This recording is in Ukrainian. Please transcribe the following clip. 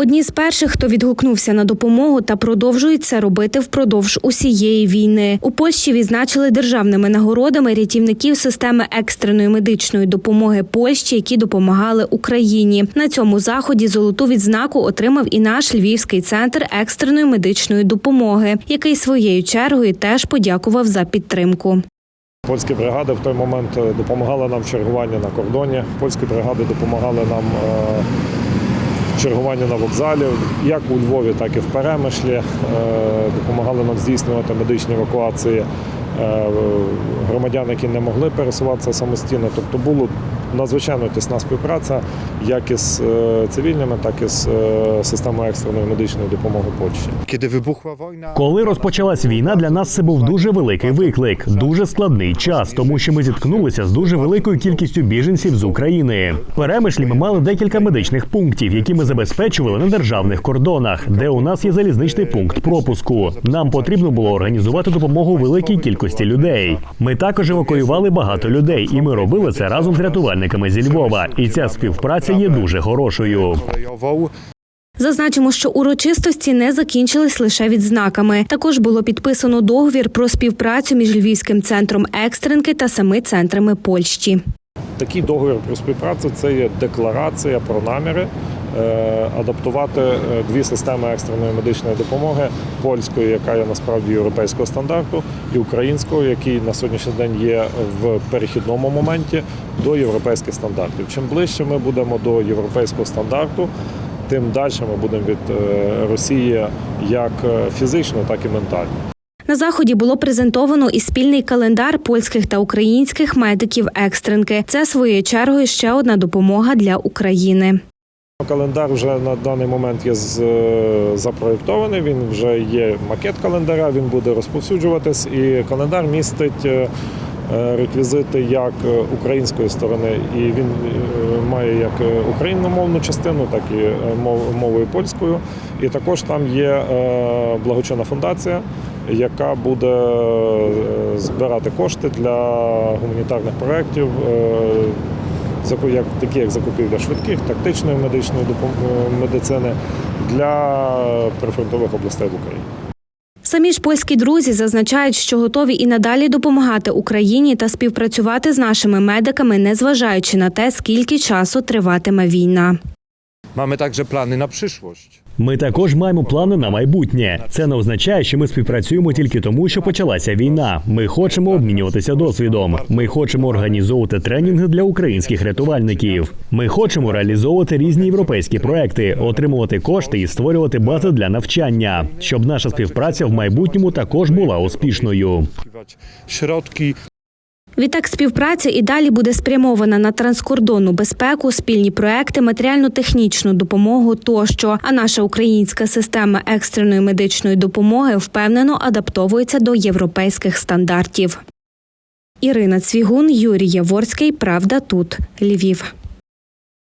Одні з перших, хто відгукнувся на допомогу та продовжують це робити впродовж усієї війни. У Польщі відзначили державними нагородами рятівників системи екстреної медичної допомоги Польщі, які допомагали Україні. На цьому заході золоту відзнаку отримав і наш львівський центр екстреної медичної допомоги, який своєю чергою теж подякував за підтримку. Польські бригади в той момент е, допомагали нам в чергуванні на кордоні. Польські бригади допомагали нам в чергуванні на вокзалі, як у Львові, так і в Перемишлі. Е, Допомагали нам здійснювати медичні евакуації громадян, які не могли пересуватися самостійно. Тобто була надзвичайно тісна співпраця як із е, цивільними, так і з е, системою екстреної медичної допомоги Польщі. Коли розпочалась війна, для нас це був дуже великий виклик, дуже складний час, тому що ми зіткнулися з дуже великою кількістю біженців з України. Перемишлі ми мали декілька медичних пунктів, які ми забезпечували на державних кордонах, де у нас є залізничний пункт пропуску. Нам потрібно було організувати допомогу великій кількості людей. Ми також евакуювали багато людей, і ми робили це разом з рятувальниками зі Львова. І ця співпраця є дуже хорошою. Зазначимо, що урочистості не закінчились лише відзнаками. Також було підписано договір про співпрацю між Львівським центром екстренки та семи центрами Польщі. Такий договір про співпрацю це є декларація про наміри адаптувати е, дві системи екстреної медичної допомоги польської, яка є насправді європейського стандарту, і українською, який на сьогоднішній день є в перехідному моменті до європейських стандартів. Чим ближче ми будемо до європейського стандарту, тим далі ми будемо від е, Росії як е, фізично, так і ментально. На заході було презентовано і спільний календар польських та українських медиків екстренки. Це своєю чергою ще одна допомога для України. Календар вже на даний момент є е, запроєктований. Він вже є макет календаря. Він буде розповсюджуватись, і календар містить е, е, реквізити як української сторони, і він має як україномовну частину, так і мовою польською. І також там є благочинна фундація, яка буде збирати кошти для гуманітарних проєктів. Е, як такі як закупівля швидких, тактичної медичної медицини для прифронтових областей в Україні. Самі ж польські друзі зазначають, що готові і надалі допомагати Україні та співпрацювати з нашими медиками, незважаючи на те, скільки часу триватиме війна. Маємо також плани на przyszłość. Ми також маємо плани на майбутнє. Це не означає, що ми співпрацюємо тільки тому, що почалася війна. Ми хочемо обмінюватися досвідом. Ми хочемо організовувати тренінги для українських рятувальників. Ми хочемо реалізовувати різні європейські проекти, отримувати кошти і створювати бази для навчання, щоб наша співпраця в майбутньому також була успішною. Środki Відтак співпраця і далі буде спрямована на транскордонну безпеку, спільні проекти, матеріально-технічну допомогу тощо. А наша українська система екстреної медичної допомоги впевнено адаптовується до європейських стандартів. Ірина Цвігун, Юрій Яворський. Правда тут Львів.